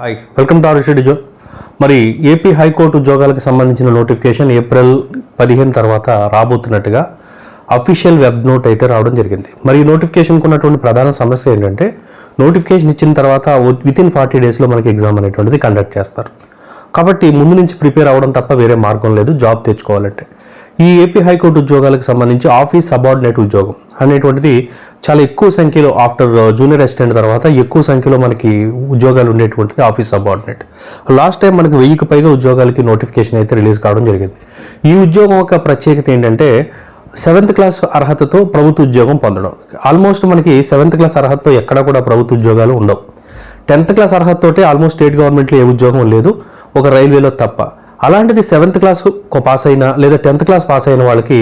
Hi welcome to orchid zone మరి AP high court ఉద్యోగాలకు సంబంధించిన నోటిఫికేషన్ ఏప్రిల్ పదిహేను తర్వాత రాబోతున్నట్టుగా అఫీషియల్ వెబ్ నోట్ అయితే రావడం జరిగింది. మరి ఈ నోటిఫికేషన్కి ఉన్నటువంటి ప్రధాన సమస్య ఏంటంటే నోటిఫికేషన్ ఇచ్చిన తర్వాత విత్ ఇన్ ఫార్టీ డేస్లో మనకి ఎగ్జామ్ అనేటువంటిది కండక్ట్ చేస్తారు. కాబట్టి ముందు నుంచి ప్రిపేర్ అవ్వడం తప్ప వేరే మార్గం లేదు జాబ్ తెచ్చుకోవాలంటే. ఈ ఏపీ హైకోర్టు ఉద్యోగాలకు సంబంధించి ఆఫీస్ సబార్డినేట్ ఉద్యోగం అనేటువంటిది చాలా ఎక్కువ సంఖ్యలో ఆఫ్టర్ uh, జూనియర్ అసిస్టెంట్ తర్వాత ఎక్కువ సంఖ్యలో మనకి ఉద్యోగాలు ఉండేటువంటిది ఆఫీస్ సబార్డినేట్. లాస్ట్ టైం మనకి వెయ్యికి పైగా ఉద్యోగాలకి నోటిఫికేషన్ అయితే రిలీజ్ కావడం జరిగింది. ఈ ఉద్యోగం యొక్క ప్రత్యేకత ఏంటంటే సెవెంత్ క్లాస్ అర్హతతో ప్రభుత్వ ఉద్యోగం పొందడం. ఆల్మోస్ట్ మనకి సెవెంత్ క్లాస్ అర్హతతో ఎక్కడ కూడా ప్రభుత్వ ఉద్యోగాలు ఉండవు. టెన్త్ క్లాస్ అర్హతతోటే ఆల్మోస్ట్ స్టేట్ గవర్నమెంట్లో ఏ ఉద్యోగం లేదు. ఒక రైల్వేలో తప్ప. అలాంటిది సెవెంత్ క్లాస్ పాస్ అయినా లేదా టెన్త్ క్లాస్ పాస్ అయిన వాళ్ళకి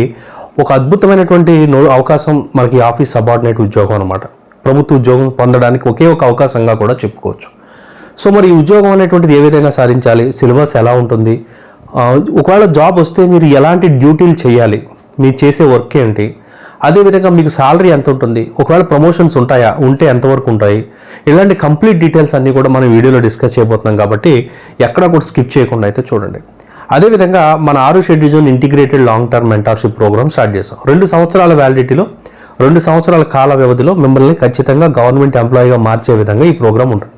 ఒక అద్భుతమైనటువంటి నో అవకాశం మనకి ఆఫీస్ సబార్డినేట్ ఉద్యోగం అనమాట ప్రభుత్వ ఉద్యోగం పొందడానికి ఒకే ఒక అవకాశంగా కూడా చెప్పుకోవచ్చు. సో మరి ఈ ఉద్యోగం అనేటువంటిది ఏ విధంగా సాధించాలి? సిలబస్ ఎలా ఉంటుంది? ఒకవేళ జాబ్ వస్తే మీరు ఎలాంటి డ్యూటీలు చేయాలి? మీరు చేసే వర్క్ ఏంటి? అదేవిధంగా మీకు సాలరీ ఎంత ఉంటుంది? ఒకవేళ ప్రమోషన్స్ ఉంటాయా? ఉంటే ఎంతవరకు ఉంటాయి? ఇలాంటి కంప్లీట్ డీటెయిల్స్ అన్నీ కూడా మనం వీడియోలో డిస్కస్ చేయబోతున్నాం కాబట్టి ఎక్కడా కూడా స్కిప్ చేయకుండా అయితే చూడండి. అదేవిధంగా మన ఆరు schedule integrated long term mentorship programme start చేసాం రెండు సంవత్సరాల వ్యాలిడిటీలో రెండు సంవత్సరాల కాల వ్యవధిలో మిమ్మల్ని ఖచ్చితంగా గవర్నమెంట్ ఎంప్లాయీగా మార్చే విధంగా ఈ ప్రోగ్రామ్ ఉంటుంది.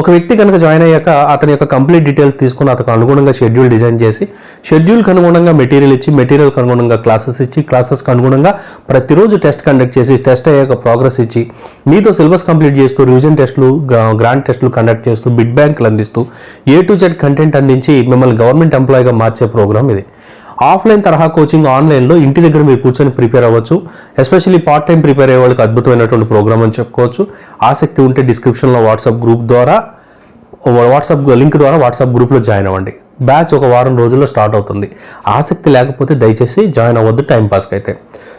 ఒక వ్యక్తి కనుక జాయిన్ అయ్యాక అతని యొక్క కంప్లీట్ డీటెయిల్స్ తీసుకుని అతను అనుగుణంగా షెడ్యూల్ డిజైన్ చేసి షెడ్యూల్కి అనుగుణంగా మెటీరియల్ ఇచ్చి మెటీరియల్కి అనుగుణంగా క్లాసెస్ ఇచ్చి క్లాసెస్కి అనుగుణంగా ప్రతిరోజు టెస్ట్ కండక్ట్ చేసి టెస్ట్ అయ్యాక ప్రోగ్రెస్ ఇచ్చి మీతో సిలబస్ కంప్లీట్ చేస్తూ రివిజన్ టెస్టులు గ్రాండ్ టెస్టులు కండక్ట్ చేస్తూ బిడ్ బ్యాంకులు అందిస్తూ ఏ టు జెడ్ కంటెంట్ అందించి మిమ్మల్ని గవర్నమెంట్ ఎంప్లాయీగా మార్చే ప్రోగ్రామ్ ఇది. ఆఫ్లైన్ తరహా కోచింగ్ ఆన్లైన్లో ఇంటి దగ్గర మీరు కూర్చొని ప్రిపేర్ అవ్వచ్చు. ఎస్పెషల్లీ పార్ట్ టైం ప్రిపేర్ అయ్యే వాళ్ళకి అద్భుతమైనటువంటి ప్రోగ్రామ్ అని చెప్పుకోవచ్చు. ఆసక్తి ఉంటే డిస్క్రిప్షన్లో వాట్సాప్ గ్రూప్ ద్వారా వాట్సాప్ లింక్ ద్వారా వాట్సాప్ గ్రూప్లో జాయిన్ అవ్వండి. బ్యాచ్ ఒక వారం రోజుల్లో స్టార్ట్ అవుతుంది. ఆసక్తి లేకపోతే దయచేసి జాయిన్ అవ్వద్దు టైంపాస్కి అయితే.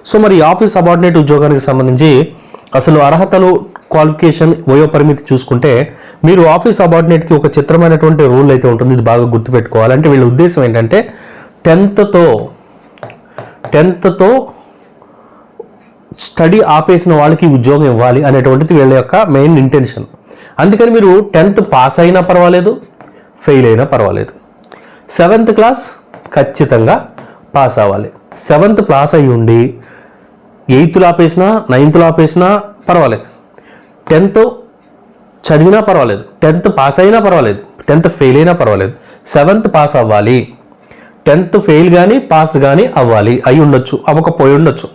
సో మరి ఆఫీస్ సబార్డినేట్ ఉద్యోగానికి సంబంధించి అసలు అర్హతలు క్వాలిఫికేషన్ వయో పరిమితి చూసుకుంటే మీరు ఆఫీస్ సబార్డినేట్కి ఒక చిత్రమైనటువంటి రూల్ అయితే ఉంటుంది. ఇది బాగా గుర్తుపెట్టుకోవాలి అంటే వీళ్ళ ఉద్దేశం ఏంటంటే టెన్త్తో టెన్త్తో స్టడీ ఆపేసిన వాళ్ళకి ఉద్యోగం ఇవ్వాలి అనేటువంటిది వీళ్ళ యొక్క మెయిన్ ఇంటెన్షన్. అందుకని మీరు టెన్త్ పాస్ అయినా పర్వాలేదు ఫెయిల్ అయినా పర్వాలేదు. సెవెంత్ క్లాస్ ఖచ్చితంగా పాస్ అవ్వాలి. సెవెంత్ పాస్ అయి ఉండి ఎయిత్లో ఆపేసినా నైన్త్లో ఆపేసినా పర్వాలేదు. టెన్త్ చదివినా పర్వాలేదు. టెన్త్ పాస్ అయినా పర్వాలేదు. టెన్త్ ఫెయిల్ అయినా పర్వాలేదు. సెవెంత్ పాస్ అవ్వాలి. టెన్త్ ఫెయిల్ కానీ పాస్ కానీ అవ్వాలి. అయి ఉండొచ్చు అవ్వకపోయి ఉండొచ్చు.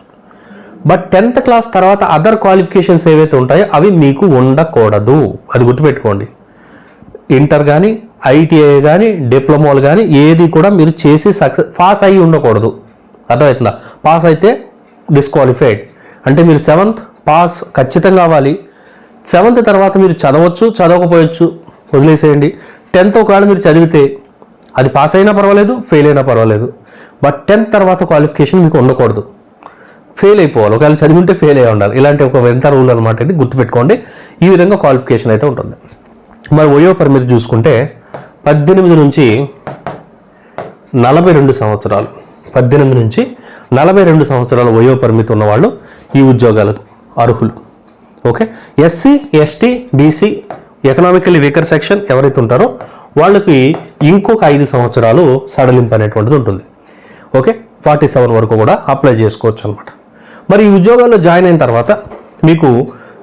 బట్ టెన్త్ క్లాస్ తర్వాత అదర్ క్వాలిఫికేషన్స్ ఏవైతే ఉంటాయో అవి మీకు ఉండకూడదు. అది గుర్తుపెట్టుకోండి. ఇంటర్ కానీ ఐటీఐ కానీ డిప్లొమాలు కానీ ఏది కూడా మీరు చేసి సక్సెస్ పాస్ అయ్యి ఉండకూడదు. అర్థమవుతుందా? పాస్ అయితే డిస్క్వాలిఫైడ్ అంటే మీరు సెవెంత్ పాస్ ఖచ్చితంగా అవ్వాలి. సెవెంత్ తర్వాత మీరు చదవచ్చు చదవకపోవచ్చు వదిలేసేయండి. టెన్త్ ఒకవేళ మీరు చదివితే అది పాస్ అయినా పర్వాలేదు ఫెయిల్ అయినా పర్వాలేదు. బట్ టెన్త్ తర్వాత క్వాలిఫికేషన్ మీకు ఉండకూడదు. ఫెయిల్ అయిపోవాలి. ఒకవేళ చదివి ఉంటే ఫెయిల్ అయ్యి ఉండాలి. ఇలాంటి ఒక వింత రూల్ అనమాట ఇది గుర్తుపెట్టుకోండి. ఈ విధంగా క్వాలిఫికేషన్ అయితే ఉంటుంది. మరి వయో పరిమితి చూసుకుంటే పద్దెనిమిది నుంచి నలభై రెండు సంవత్సరాలు. పద్దెనిమిది నుంచి నలభై రెండు సంవత్సరాల వయో పరిమితి ఉన్నవాళ్ళు ఈ ఉద్యోగాలకు అర్హులు. Okay? SC ST BC economically weaker section ఎవరైతే ఉంటారో వాళ్ళకి ఇంకొక ఐదు సంవత్సరాలు సడలింపు అనేటువంటిది ఉంటుంది. ఓకే? ఫార్టీ సెవెన్ వరకు కూడా అప్లై చేసుకోవచ్చు అనమాట మరి ఈ ఉద్యోగాల్లో జాయిన్ అయిన తర్వాత మీకు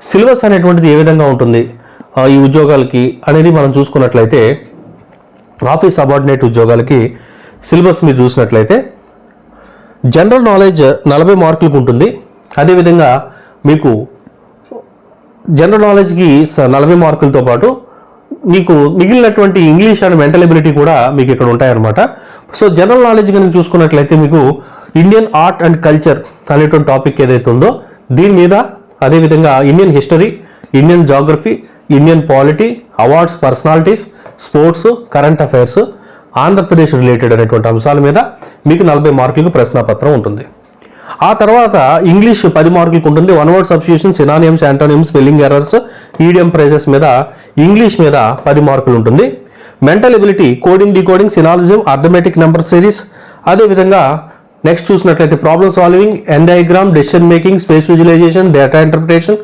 సిలబస్ అనేటువంటిది ఏ విధంగా ఉంటుంది? ఈ ఉద్యోగాలకి అనేది మనం చూసుకున్నట్లయితే ఆఫీస్ సబార్డినేట్ ఉద్యోగాలకి సిలబస్ మీరు చూసినట్లయితే జనరల్ నాలెడ్జ్ నలభై మార్కులకు ఉంటుంది. అదేవిధంగా మీకు జనరల్ నాలెడ్జ్కి స- నలభై మార్కులతో పాటు మీకు మిగిలినటువంటి ఇంగ్లీష్ అండ్ మెంటల్ ఎబిలిటీ కూడా మీకు ఇక్కడ ఉంటాయన్నమాట. సో జనరల్ నాలెడ్జ్ కనుక చూసుకున్నట్లయితే మీకు ఇండియన్ ఆర్ట్ అండ్ కల్చర్ అనేటువంటి టాపిక్ ఏదైతే ఉందో దీని మీద అదేవిధంగా Indian history Indian geography Indian polity awards personalities sports current affairs Andhra Pradesh related అనేటువంటి అంశాల మీద మీకు నలభై మార్కులకు ప్రశ్నాపత్రం ఉంటుంది. ఆ తర్వాత ఇంగ్లీష్ పది మార్కులకు ఉంటుంది. One word substitution synonyms antonyms spelling errors idiom phrases మీద ఇంగ్లీష్ మీద పది మార్కులు ఉంటుంది. Mental ability coding decoding syllogism arithmetic number series అదేవిధంగా నెక్స్ట్ చూసినట్లయితే problem solving Venn diagram decision making space visualisation data interpretation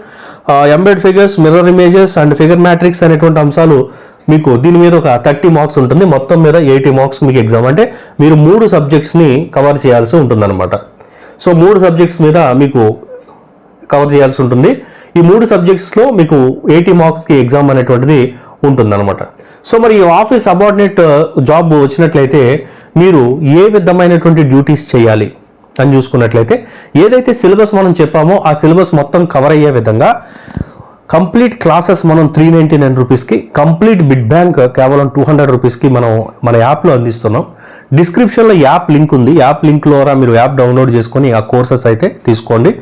embed figures mirror images and figure matrix అనేటువంటి అంశాలు మీకు దీని మీద ఒక థర్టీ మార్క్స్ ఉంటుంది. మొత్తం మీద ఎయిటీ మార్క్స్ మీకు ఎగ్జామ్ అంటే మీరు మూడు సబ్జెక్ట్స్ని కవర్ చేయాల్సి ఉంటుందన్నమాట. సో మూడు సబ్జెక్ట్స్ మీద మీకు కవర్ చేయాల్సి ఉంటుంది. ఈ మూడు సబ్జెక్ట్స్లో మీకు ఎయిటీ మార్క్స్కి ఎగ్జామ్ అనేటువంటిది ఉంటుందన్నమాట. సో మరి ఈ ఆఫీస్ సబార్డినేట్ జాబ్ వచ్చినట్లయితే మీరు ఏ విధమైనటువంటి డ్యూటీస్ చేయాలి అని చూసుకున్నట్లయితే ఏదైతే సిలబస్ మనం చెప్పామో ఆ సిలబస్ మొత్తం కవర్ అయ్యే విధంగా కంప్లీట్ క్లాసెస్ మనం త్రీ నైంటీ నైన్ రూపీస్కి కంప్లీట్ బిడ్ బ్యాంక్ కేవలం టూ హండ్రెడ్ రూపీస్కి మనం మన యాప్లో అందిస్తున్నాం. డిస్క్రిప్షన్లో యాప్ లింక్ ఉంది. యాప్ లింక్ ద్వారా మీరు యాప్ డౌన్లోడ్ చేసుకొని ఆ కోర్సెస్ అయితే తీసుకోండి.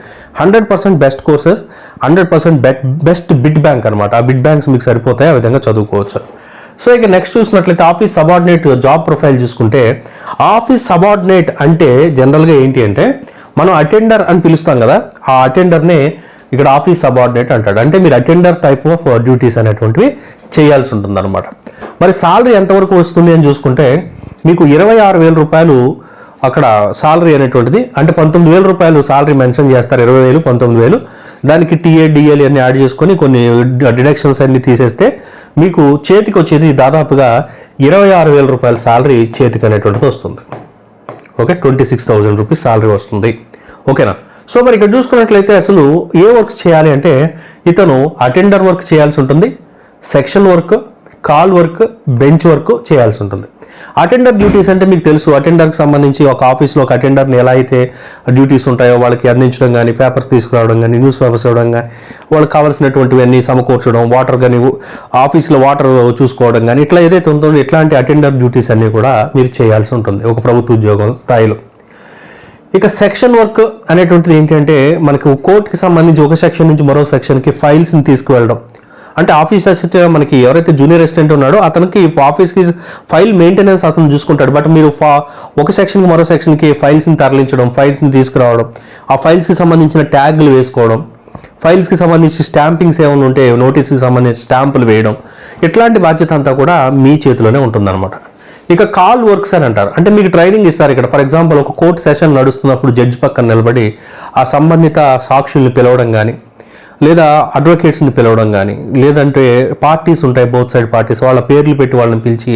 Hundred percent best courses hundred percent bet best bit bank అనమాట ఆ బిడ్ బ్యాంక్స్ మీకు సరిపోతాయి. ఆ విధంగా చదువుకోవచ్చు. సో ఇక నెక్స్ట్ చూసినట్లయితే ఆఫీస్ సబార్డినేట్ జాబ్ ప్రొఫైల్ చూసుకుంటే ఆఫీస్ సబార్డినేట్ అంటే జనరల్గా ఏంటి అంటే మనం అటెండర్ అని పిలుస్తాం కదా ఆ అటెండర్నే ఇక్కడ ఆఫీస్ సబార్డినేట్ అంటాడు. అంటే మీరు అటెండర్ టైప్ ఆఫ్ డ్యూటీస్ అనేటువంటివి చేయాల్సి ఉంటుంది అనమాట మరి సాలరీ ఎంతవరకు వస్తుంది అని చూసుకుంటే మీకు ఇరవై ఆరు వేల రూపాయలు అక్కడ సాలరీ అనేటువంటిది అంటే పంతొమ్మిది వేల రూపాయలు సాలరీ మెన్షన్ చేస్తారు ఇరవై వేలు పంతొమ్మిది వేలు. దానికి టీఏ డిఎల్ అన్ని యాడ్ చేసుకొని కొన్ని డిడక్షన్స్ అన్ని తీసేస్తే మీకు చేతికి వచ్చేది దాదాపుగా ఇరవై ఆరు వేల రూపాయల సాలరీ చేతికి అనేటువంటిది వస్తుంది. Okay twenty six thousand rupees salary వస్తుంది. ఓకేనా? సో మరి ఇక్కడ చూసుకున్నట్లయితే అసలు ఏ వర్క్స్ చేయాలి అంటే ఇతను అటెండర్ వర్క్ చేయాల్సి ఉంటుంది section work call work bench work చేయాల్సి ఉంటుంది. అటెండర్ డ్యూటీస్ అంటే మీకు తెలుసు అటెండర్కి సంబంధించి ఒక ఆఫీస్లో ఒక అటెండర్ని ఎలా అయితే డ్యూటీస్ ఉంటాయో వాళ్ళకి అందించడం కానీ పేపర్స్ తీసుకురావడం కానీ న్యూస్ పేపర్స్ ఇవ్వడం కానీ వాళ్ళకి కావాల్సినటువంటివి అన్నీ సమకూర్చడం వాటర్ కానీ ఆఫీస్లో వాటర్ చూసుకోవడం కానీ ఇట్లా ఏదైతే ఉందో ఇట్లాంటి అటెండర్ డ్యూటీస్ అన్నీ కూడా మీరు చేయాల్సి ఉంటుంది ఒక ప్రభుత్వ ఉద్యోగం స్థాయిలో. ఇక సెక్షన్ వర్క్ అనేటువంటిది ఏంటంటే మనకు కోర్టుకి సంబంధించి ఒక సెక్షన్ నుంచి మరో సెక్షన్కి ఫైల్స్ని తీసుకువెళ్ళడం. అంటే ఆఫీస్ అసిస్టెంట్ మనకి ఎవరైతే జూనియర్ అసిస్టెంట్ ఉన్నాడో అతనికి ఆఫీస్కి ఫైల్ మెయింటెనెన్స్ అతను చూసుకుంటాడు. బట్ మీరు ఫా ఒక సెక్షన్కి మరో సెక్షన్కి ఫైల్స్ని తరలించడం ఫైల్స్ని తీసుకురావడం ఆ ఫైల్స్కి సంబంధించిన ట్యాగ్లు వేసుకోవడం ఫైల్స్కి సంబంధించి స్టాంపింగ్స్ ఏమైనా ఉంటే నోటీస్కి సంబంధించి స్టాంపులు వేయడం ఇట్లాంటి బాధ్యత అంతా కూడా మీ చేతిలోనే ఉంటుందన్నమాట. ఇక కాల్ వర్క్స్ అని అంటారు. అంటే మీకు ట్రైనింగ్ ఇస్తారు ఇక్కడ. ఫర్ ఎగ్జాంపుల్ ఒక కోర్ట్ సెషన్ నడుస్తున్నప్పుడు జడ్జి పక్కన నిలబడి ఆ సంబంధిత సాక్షుల్ని పిలవడం కానీ లేదా అడ్వకేట్స్ని పిలవడం కానీ లేదంటే పార్టీస్ ఉంటాయి బోత్ సైడ్ పార్టీస్ వాళ్ళ పేర్లు పెట్టి వాళ్ళని పిలిచి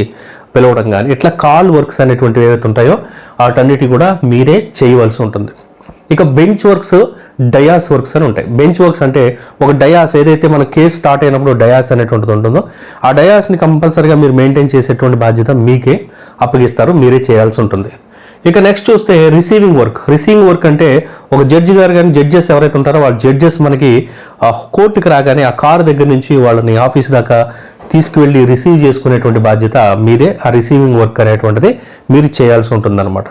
పిలవడం కానీ ఇట్లా కాల్ వర్క్స్ అనేటువంటివి ఏవైతే ఉంటాయో వాటన్నిటి కూడా మీరే చేయవలసి ఉంటుంది. ఇక బెంచ్ వర్క్స్ డయాస్ వర్క్స్ అని ఉంటాయి. బెంచ్ వర్క్స్ అంటే ఒక డయాస్ ఏదైతే మన కేసు స్టార్ట్ అయినప్పుడు డయాస్ అనేటువంటిది ఉంటుందో ఆ డయాస్ని కంపల్సరీగా మీరు మెయింటైన్ చేసేటువంటి బాధ్యత మీకే అప్పగిస్తారు మీరే చేయాల్సి ఉంటుంది. ఇక నెక్స్ట్ చూస్తే రిసీవింగ్ వర్క్. రిసీవింగ్ వర్క్ అంటే ఒక జడ్జి గారు కానీ జడ్జెస్ ఎవరైతే ఉంటారో వాళ్ళ జడ్జెస్ మనకి ఆ కోర్టుకి రాగానే ఆ కారు దగ్గర నుంచి వాళ్ళని ఆఫీస్ దాకా తీసుకువెళ్ళి రిసీవ్ చేసుకునేటువంటి బాధ్యత మీదే. ఆ రిసీవింగ్ వర్క్ అనేటువంటిది మీరు చేయాల్సి ఉంటుందన్నమాట.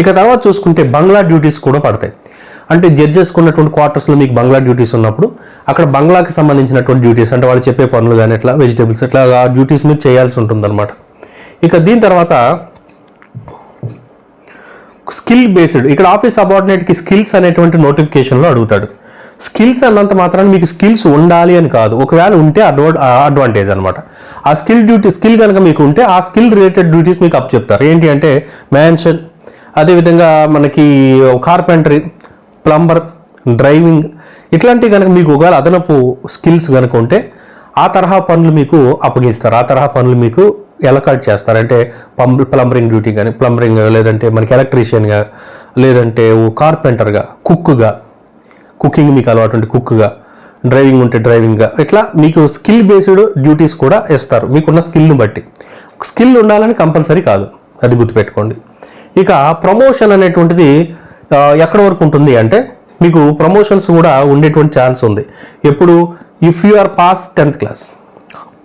ఇక తర్వాత చూసుకుంటే బంగ్లా డ్యూటీస్ కూడా పడతాయి. అంటే జడ్జెస్ ఉన్నటువంటి క్వార్టర్స్లో మీకు బంగ్లా డ్యూటీస్ ఉన్నప్పుడు అక్కడ బంగ్లాకి సంబంధించినటువంటి డ్యూటీస్ అంటే వాళ్ళు చెప్పే పనులు కానీ ఇట్లా వెజిటేబుల్స్ ఇట్లా ఆ డ్యూటీస్ మీరు చేయాల్సి ఉంటుందన్నమాట. ఇక దీని తర్వాత స్కిల్ బేస్డ్ ఇక్కడ ఆఫీస్ సబార్డినేట్కి స్కిల్స్ అనేటువంటి నోటిఫికేషన్లో అడుగుతాడు. స్కిల్స్ అన్నంత మాత్రాన్ని మీకు స్కిల్స్ ఉండాలి అని కాదు ఒకవేళ ఉంటే అడ్వా అడ్వాంటేజ్ అనమాట ఆ స్కిల్ డ్యూటీ స్కిల్ కనుక మీకు ఉంటే ఆ స్కిల్ రిలేటెడ్ డ్యూటీస్ మీకు అప్ చెప్తారు. ఏంటి అంటే మ్యాన్షన్ అదేవిధంగా మనకి కార్పెంటరీ ప్లంబర్ డ్రైవింగ్ ఇట్లాంటివి కనుక మీకు ఒకవేళ అదనపు స్కిల్స్ కనుక ఉంటే ఆ తరహా పనులు మీకు అప్పగిస్తారు. ఆ తరహా పనులు మీకు ఎలకాట్ చేస్తారు. అంటే పంప్ ప్లంబరింగ్ డ్యూటీ కానీ ప్లంబరింగ్ లేదంటే మనకి ఎలక్ట్రీషియన్గా లేదంటే కార్పెంటర్గా కుక్గా కుకింగ్ మీకు అలవాటు ఉంటే కుక్గా డ్రైవింగ్ ఉంటే డ్రైవింగ్గా ఇట్లా మీకు స్కిల్ బేస్డ్ డ్యూటీస్ కూడా ఇస్తారు. మీకున్న స్కిల్ని బట్టి. స్కిల్ ఉండాలని కంపల్సరీ కాదు. అది గుర్తుపెట్టుకోండి. ఇక ప్రమోషన్ అనేటువంటిది ఎక్కడ వరకు ఉంటుంది అంటే మీకు ప్రమోషన్స్ కూడా ఉండేటువంటి ఛాన్స్ ఉంది. ఎప్పుడు? If you are pass tenth class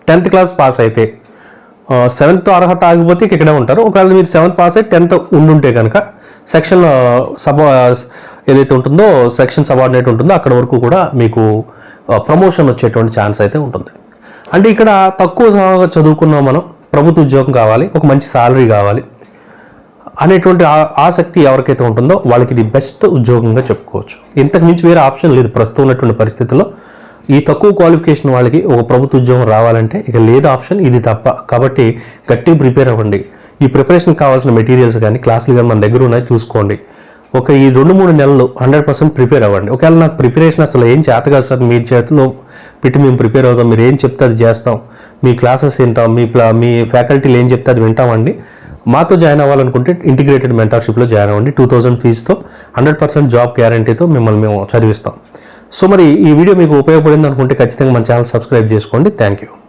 tenth class pass అయితే సెవెంత్ అర్హత ఆగిపోతే ఇక్కడే ఉంటారు. ఒకవేళ మీరు సెవెంత్ పాస్ అయితే టెన్త్ ఉండుంటే కనుక సెక్షన్ సబ ఏదైతే ఉంటుందో సెక్షన్ సబార్డినేట్ ఉంటుందో అక్కడ వరకు కూడా మీకు ప్రమోషన్ వచ్చేటువంటి ఛాన్స్ అయితే ఉంటుంది. అంటే ఇక్కడ తక్కువ చదువుకున్నాం మనం ప్రభుత్వ ఉద్యోగం కావాలి ఒక మంచి సాలరీ కావాలి. అనేటువంటి ఆ- ఆసక్తి ఎవరికైతే ఉంటుందో వాళ్ళకి ఇది బెస్ట్ ఉద్యోగంగా చెప్పుకోవచ్చు. ఇంతకు మించి వేరే ఆప్షన్ లేదు. ప్రస్తుతం ఉన్నటువంటి పరిస్థితుల్లో ఈ తక్కువ క్వాలిఫికేషన్ వాళ్ళకి ఒక ప్రభుత్వ ఉద్యోగం రావాలంటే ఇక లేదు ఆప్షన్ ఇది తప్ప. కాబట్టి గట్టి ప్రిపేర్ అవ్వండి. ఈ ప్రిపరేషన్ కావాల్సిన మెటీరియల్స్ కానీ క్లాసులు కానీ మన దగ్గర ఉన్నాయి చూసుకోండి. ఒక ఈ రెండు మూడు నెలలు హండ్రెడ్ పర్సెంట్ ప్రిపేర్ అవ్వండి. ఒకవేళ నాకు ప్రిపరేషన్ అసలు ఏం చేత కాదు సార్ మీ చేతిలో పెట్టి మేము ప్రిపేర్ అవుతాం మీరు ఏం చెప్తే అది చేస్తాం మీ క్లాసెస్ వింటాం మీ ప్లా మీ ఫ్యాకల్టీలు ఏం చెప్తే అది వింటామండి. మాతో జాయిన్ అవ్వాలనుకుంటే ఇంటిగ్రేటెడ్ మెంటర్షిప్లో జాయిన్ అవ్వండి. టూ థౌసండ్ ఫీజుతో హండ్రెడ్ పర్సెంట్ జాబ్ గ్యారంటీతో మిమ్మల్ని మేము చదివిస్తాం. సో మరి ఈ వీడియో మీకు ఉపయోగపడింది అనుకుంటే ఖచ్చితంగా మన ఛానల్ సబ్స్క్రైబ్ చేసుకోండి. Thank you.